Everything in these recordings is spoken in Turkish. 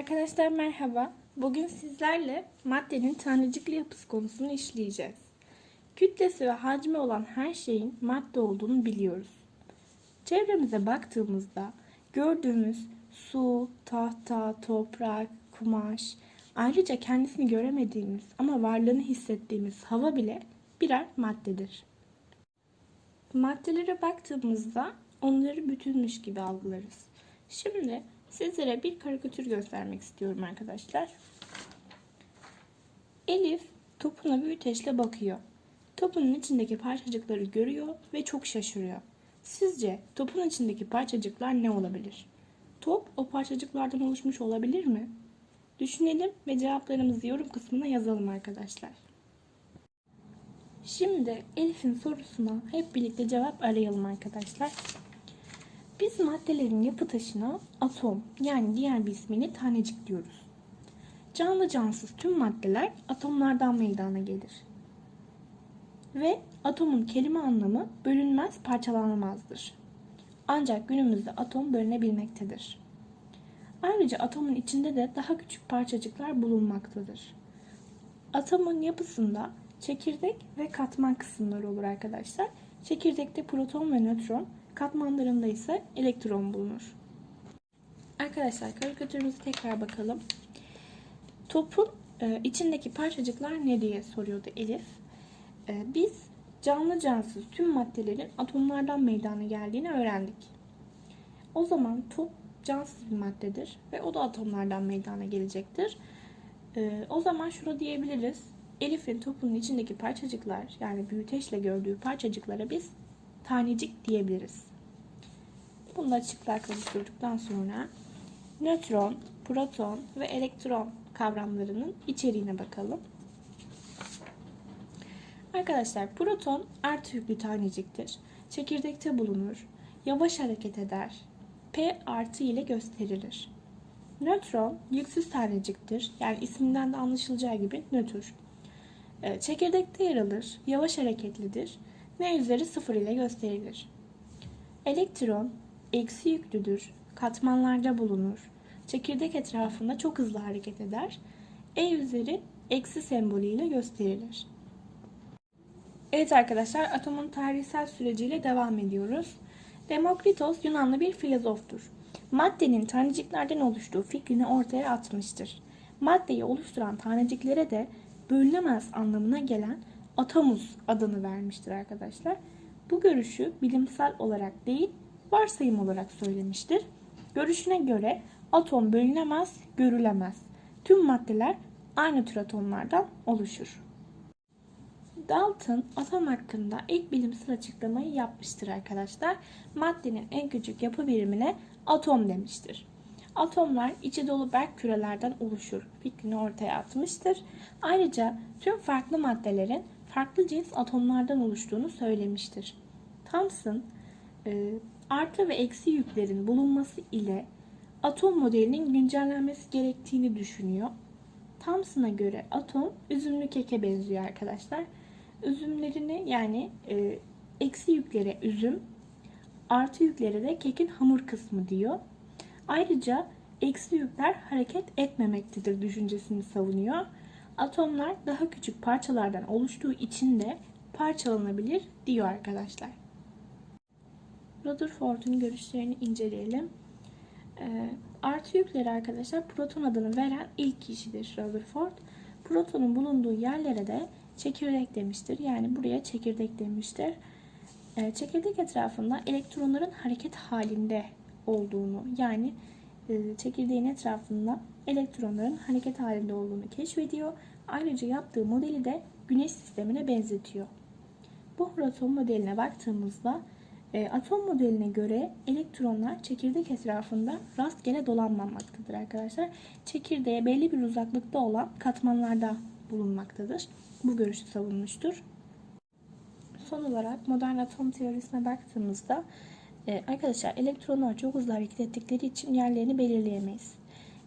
Arkadaşlar merhaba. Bugün sizlerle maddenin tanecikli yapısı konusunu işleyeceğiz. Kütlesi ve hacmi olan her şeyin madde olduğunu biliyoruz. Çevremize baktığımızda gördüğümüz su, tahta, toprak, kumaş, ayrıca kendisini göremediğimiz ama varlığını hissettiğimiz hava bile birer maddedir. Maddelere baktığımızda onları bütünmüş gibi algılarız. Şimdi sizlere bir karikatür göstermek istiyorum arkadaşlar. Elif topuna büyüteçle bakıyor. Topunun içindeki parçacıkları görüyor ve çok şaşırıyor. Sizce topun içindeki parçacıklar ne olabilir? Top o parçacıklardan oluşmuş olabilir mi? Düşünelim ve cevaplarımızı yorum kısmına yazalım arkadaşlar. Şimdi Elif'in sorusuna hep birlikte cevap arayalım arkadaşlar. Biz maddelerin yapı taşına atom yani diğer bir ismiyle tanecik diyoruz. Canlı cansız tüm maddeler atomlardan meydana gelir. Ve atomun kelime anlamı bölünmez parçalanamazdır. Ancak günümüzde atom bölünebilmektedir. Ayrıca atomun içinde de daha küçük parçacıklar bulunmaktadır. Atomun yapısında çekirdek ve katman kısımları olur arkadaşlar. Çekirdekte proton ve nötron, katmanlarında ise elektron bulunur. Arkadaşlar karikatürümüze tekrar bakalım. Topun e, içindeki parçacıklar ne diye soruyordu Elif. E, biz canlı cansız tüm maddelerin atomlardan meydana geldiğini öğrendik. O zaman top cansız bir maddedir ve o da atomlardan meydana gelecektir. E, o zaman şunu diyebiliriz. Elif'in topunun içindeki parçacıklar yani büyüteçle gördüğü parçacıklara biz tanecik diyebiliriz. Bunu da açıklığa kavuşturduktan sonra nötron, proton ve elektron kavramlarının içeriğine bakalım. Arkadaşlar proton artı yüklü taneciktir. Çekirdekte bulunur. Yavaş hareket eder. P artı ile gösterilir. Nötron yüksüz taneciktir. Yani isminden de anlaşılacağı gibi nötr. Ee, çekirdekte yer alır. Yavaş hareketlidir. N üzeri 0 ile gösterilir. Elektron eksi yüklüdür. Katmanlarda bulunur. Çekirdek etrafında çok hızlı hareket eder. E üzeri eksi sembolüyle gösterilir. Evet arkadaşlar atomun tarihsel süreciyle devam ediyoruz. Demokritos Yunanlı bir filozoftur. Maddenin taneciklerden oluştuğu fikrini ortaya atmıştır. Maddeyi oluşturan taneciklere de bölünemez anlamına gelen atomus adını vermiştir arkadaşlar. Bu görüşü bilimsel olarak değil, varsayım olarak söylemiştir. Görüşüne göre atom bölünemez, görülemez. Tüm maddeler aynı tür atomlardan oluşur. Dalton atom hakkında ilk bilimsel açıklamayı yapmıştır arkadaşlar. Maddenin en küçük yapı birimine atom demiştir. Atomlar içi dolu berk kürelerden oluşur fikrini ortaya atmıştır. Ayrıca tüm farklı maddelerin farklı cins atomlardan oluştuğunu söylemiştir. Thomson, e, artı ve eksi yüklerin bulunması ile atom modelinin güncellenmesi gerektiğini düşünüyor. Thomson'a göre atom üzümlü keke benziyor arkadaşlar. Üzümlerini yani e, eksi yüklere üzüm, artı yüklere de kekin hamur kısmı diyor. Ayrıca eksi yükler hareket etmemektedir düşüncesini savunuyor. Atomlar daha küçük parçalardan oluştuğu için de parçalanabilir diyor arkadaşlar. Rutherford'un görüşlerini inceleyelim. E, artı yükleri arkadaşlar proton adını veren ilk kişidir Rutherford. Protonun bulunduğu yerlere de çekirdek demiştir. Yani buraya çekirdek demiştir. E, çekirdek etrafında elektronların hareket halinde olduğunu yani e, çekirdeğin etrafında elektronların hareket halinde olduğunu keşfediyor. Ayrıca yaptığı modeli de güneş sistemine benzetiyor. Bohr atom modeline baktığımızda atom modeline göre elektronlar çekirdek etrafında rastgele dolanmamaktadır arkadaşlar. Çekirdeğe belli bir uzaklıkta olan katmanlarda bulunmaktadır. Bu görüşü savunmuştur. Son olarak modern atom teorisine baktığımızda e, arkadaşlar elektronlar çok hızlı hareket ettikleri için yerlerini belirleyemeyiz.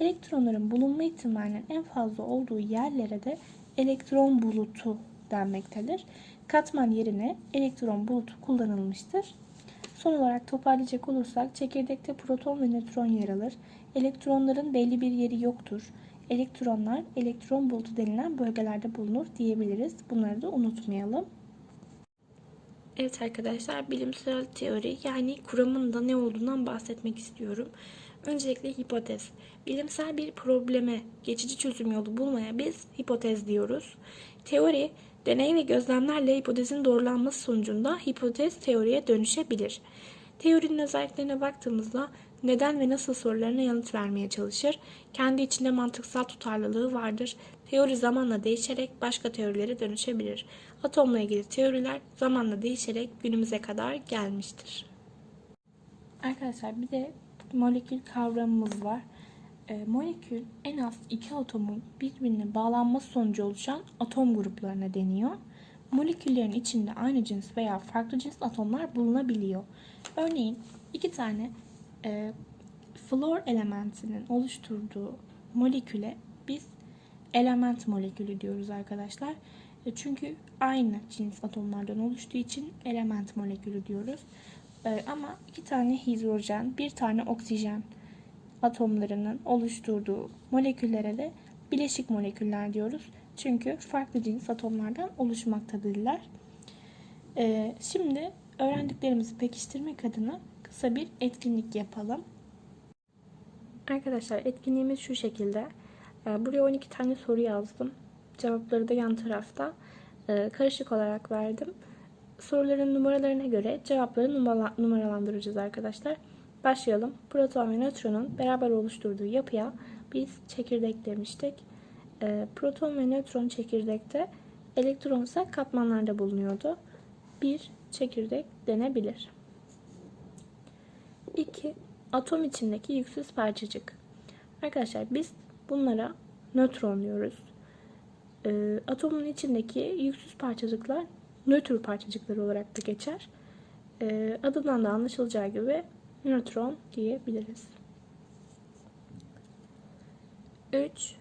Elektronların bulunma ihtimalinin en fazla olduğu yerlere de elektron bulutu denmektedir. Katman yerine elektron bulutu kullanılmıştır. Son olarak toparlayacak olursak çekirdekte proton ve nötron yer alır. Elektronların belli bir yeri yoktur. Elektronlar elektron bulutu denilen bölgelerde bulunur diyebiliriz. Bunları da unutmayalım. Evet arkadaşlar bilimsel teori yani kuramın da ne olduğundan bahsetmek istiyorum. Öncelikle hipotez. Bilimsel bir probleme geçici çözüm yolu bulmaya biz hipotez diyoruz. Teori, deney ve gözlemlerle hipotezin doğrulanması sonucunda hipotez teoriye dönüşebilir. Teorinin özelliklerine baktığımızda neden ve nasıl sorularına yanıt vermeye çalışır. Kendi içinde mantıksal tutarlılığı vardır. Teori zamanla değişerek başka teorilere dönüşebilir. Atomla ilgili teoriler zamanla değişerek günümüze kadar gelmiştir. Arkadaşlar bir de molekül kavramımız var. E, molekül en az iki atomun birbirine bağlanması sonucu oluşan atom gruplarına deniyor. Moleküllerin içinde aynı cins veya farklı cins atomlar bulunabiliyor. Örneğin iki tane e, flor elementinin oluşturduğu moleküle biz element molekülü diyoruz arkadaşlar. E, çünkü aynı cins atomlardan oluştuğu için element molekülü diyoruz. E, ama iki tane hidrojen, bir tane oksijen atomlarının oluşturduğu moleküllere de bileşik moleküller diyoruz. Çünkü farklı cins atomlardan oluşmaktadırlar. E, şimdi öğrendiklerimizi pekiştirmek adına kısa bir etkinlik yapalım. Arkadaşlar etkinliğimiz şu şekilde. Ee, Buraya 12 tane soru yazdım. Cevapları da yan tarafta e, karışık olarak verdim. Soruların numaralarına göre cevapları numara- numaralandıracağız arkadaşlar. Başlayalım. Proton ve nötronun beraber oluşturduğu yapıya biz çekirdek demiştik. Ee, Proton ve nötron çekirdekte, elektron ise katmanlarda bulunuyordu. Bir çekirdek denebilir. 2. Atom içindeki yüksüz parçacık. Arkadaşlar biz bunlara nötron diyoruz. Ee, atomun içindeki yüksüz parçacıklar nötr parçacıkları olarak da geçer. Ee, adından da anlaşılacağı gibi nötron diyebiliriz. 3.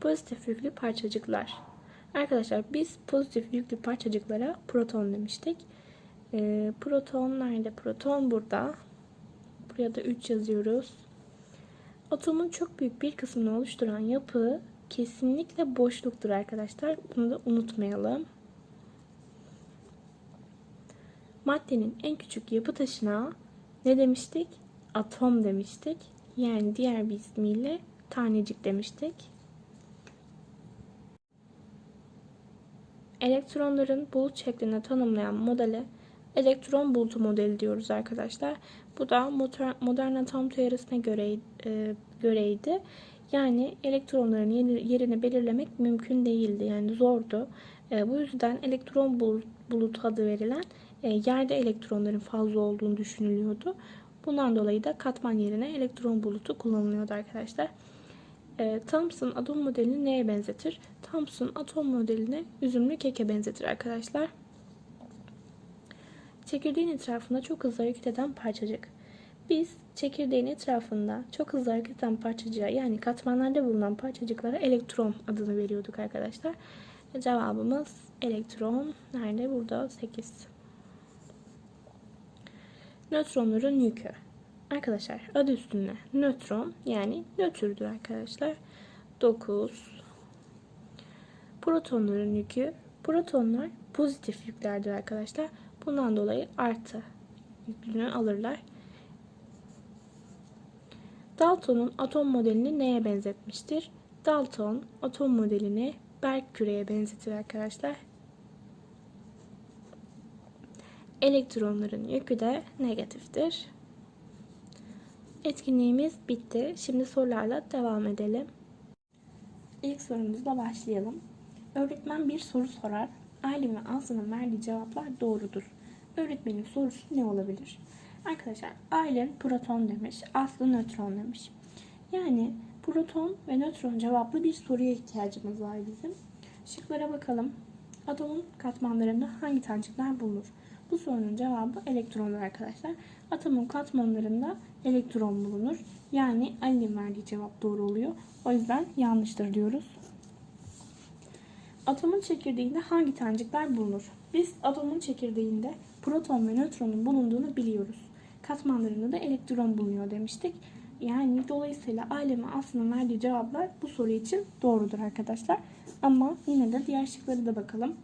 Pozitif yüklü parçacıklar. Arkadaşlar biz pozitif yüklü parçacıklara proton demiştik. Ee, proton nerede? Proton burada. Buraya da 3 yazıyoruz. Atomun çok büyük bir kısmını oluşturan yapı kesinlikle boşluktur arkadaşlar. Bunu da unutmayalım. Maddenin en küçük yapı taşına ne demiştik? Atom demiştik. Yani diğer bir ismiyle tanecik demiştik. Elektronların bulut şeklinde tanımlayan modele elektron bulutu modeli diyoruz arkadaşlar. Bu da modern, atom teorisine göre, e, göreydi. Yani elektronların yerini belirlemek mümkün değildi. Yani zordu. E, bu yüzden elektron bulut, bulutu adı verilen yerde elektronların fazla olduğunu düşünülüyordu. Bundan dolayı da katman yerine elektron bulutu kullanılıyordu arkadaşlar. E, Thomson atom modelini neye benzetir? Thomson atom modelini üzümlü keke benzetir arkadaşlar. Çekirdeğin etrafında çok hızlı hareket eden parçacık. Biz çekirdeğin etrafında çok hızlı hareket eden parçacığa yani katmanlarda bulunan parçacıklara elektron adını veriyorduk arkadaşlar. Cevabımız elektron. Nerede? Burada 8. Nötronların yükü. Arkadaşlar adı üstünde nötron yani nötrdür arkadaşlar. 9. Protonların yükü. Protonlar pozitif yüklerdir arkadaşlar. Bundan dolayı artı yüklünü alırlar. Dalton'un atom modelini neye benzetmiştir? Dalton atom modelini Berk küreye benzetir arkadaşlar. Elektronların yükü de negatiftir. Etkinliğimiz bitti. Şimdi sorularla devam edelim. İlk sorumuzla başlayalım. Öğretmen bir soru sorar. Aylin ve Aslı'nın verdiği cevaplar doğrudur. Öğretmenin sorusu ne olabilir? Arkadaşlar Aylin proton demiş, Aslı nötron demiş. Yani proton ve nötron cevaplı bir soruya ihtiyacımız var bizim. Şıklara bakalım. Atomun katmanlarında hangi tanecikler bulunur? Bu sorunun cevabı elektronlar arkadaşlar. Atomun katmanlarında elektron bulunur. Yani Ali'nin verdiği cevap doğru oluyor. O yüzden yanlıştır diyoruz. Atomun çekirdeğinde hangi tanecikler bulunur? Biz atomun çekirdeğinde proton ve nötronun bulunduğunu biliyoruz. Katmanlarında da elektron bulunuyor demiştik. Yani dolayısıyla ailemin aslında verdiği cevaplar bu soru için doğrudur arkadaşlar. Ama yine de diğer şıkları da bakalım.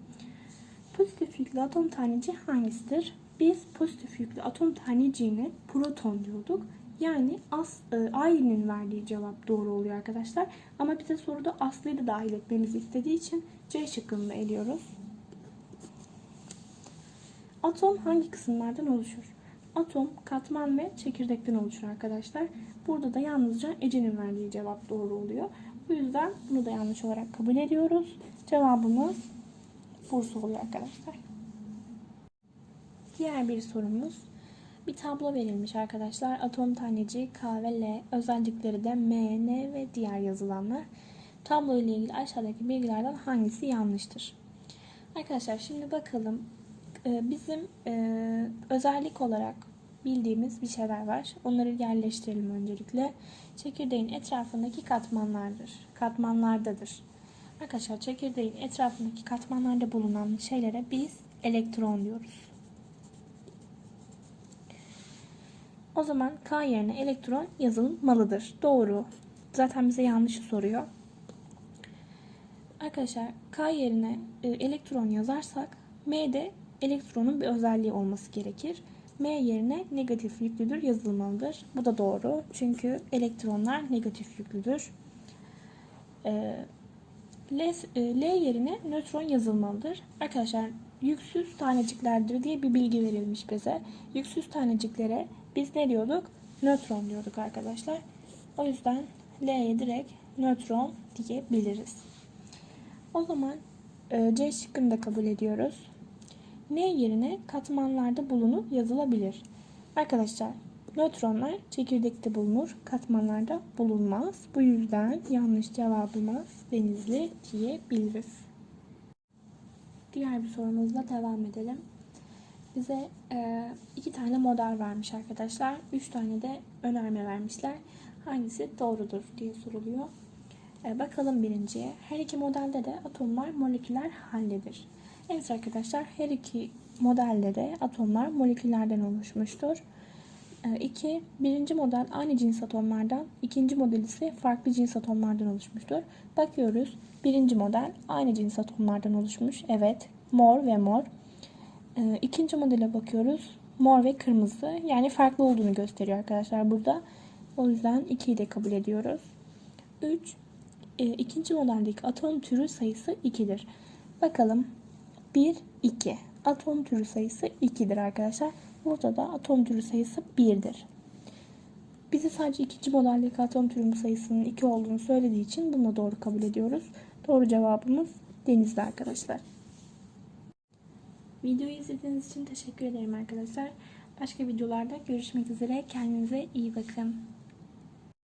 Pozitif yüklü atom taneci hangisidir? Biz pozitif yüklü atom taneciğine proton diyorduk. Yani as, e, ailenin verdiği cevap doğru oluyor arkadaşlar. Ama bize soruda Aslı'yı da dahil etmemizi istediği için C şıkkını eliyoruz. Atom hangi kısımlardan oluşur? Atom katman ve çekirdekten oluşur arkadaşlar. Burada da yalnızca Ece'nin verdiği cevap doğru oluyor. Bu yüzden bunu da yanlış olarak kabul ediyoruz. Cevabımız Bursa oluyor arkadaşlar. Diğer bir sorumuz. Bir tablo verilmiş arkadaşlar. Atom taneci K ve L, özellikleri de M, N ve diğer yazılanlar. Tablo ile ilgili aşağıdaki bilgilerden hangisi yanlıştır? Arkadaşlar şimdi bakalım. Ee, Bizim e, özellik olarak bildiğimiz bir şeyler var. Onları yerleştirelim öncelikle. Çekirdeğin etrafındaki katmanlardır. Katmanlardadır. Arkadaşlar çekirdeğin etrafındaki katmanlarda bulunan şeylere biz elektron diyoruz. O zaman K yerine elektron yazılmalıdır. Doğru. Zaten bize yanlışı soruyor. Arkadaşlar K yerine e, elektron yazarsak M'de elektronun bir özelliği olması gerekir. M yerine negatif yüklüdür yazılmalıdır. Bu da doğru. Çünkü elektronlar negatif yüklüdür. E, L, e, L yerine nötron yazılmalıdır. Arkadaşlar yüksüz taneciklerdir diye bir bilgi verilmiş bize. Yüksüz taneciklere biz ne diyorduk? Nötron diyorduk arkadaşlar. O yüzden L'ye direkt nötron diyebiliriz. O zaman e, C şıkkını da kabul ediyoruz. N yerine katmanlarda bulunu yazılabilir. Arkadaşlar nötronlar çekirdekte bulunur, katmanlarda bulunmaz. Bu yüzden yanlış cevabımız denizli diyebiliriz. Diğer bir sorumuzla devam edelim. Bize e, iki tane model vermiş arkadaşlar. Üç tane de önerme vermişler. Hangisi doğrudur diye soruluyor. E, bakalım birinciye. Her iki modelde de atomlar moleküler haldedir. Evet arkadaşlar her iki modelde de atomlar moleküllerden oluşmuştur. 2. birinci model aynı cins atomlardan, ikinci model ise farklı cins atomlardan oluşmuştur. Bakıyoruz. Birinci model aynı cins atomlardan oluşmuş. Evet. Mor ve mor. Ee, ikinci modele bakıyoruz. Mor ve kırmızı. Yani farklı olduğunu gösteriyor arkadaşlar burada. O yüzden 2'yi de kabul ediyoruz. 3. E, ikinci modeldeki atom türü sayısı 2'dir. Bakalım. 1, 2. Atom türü sayısı 2'dir arkadaşlar. Burada da atom türü sayısı 1'dir. Bize sadece ikinci modeldeki atom türü sayısının 2 olduğunu söylediği için bunu doğru kabul ediyoruz. Doğru cevabımız denizli arkadaşlar. Videoyu izlediğiniz için teşekkür ederim arkadaşlar. Başka videolarda görüşmek üzere. Kendinize iyi bakın.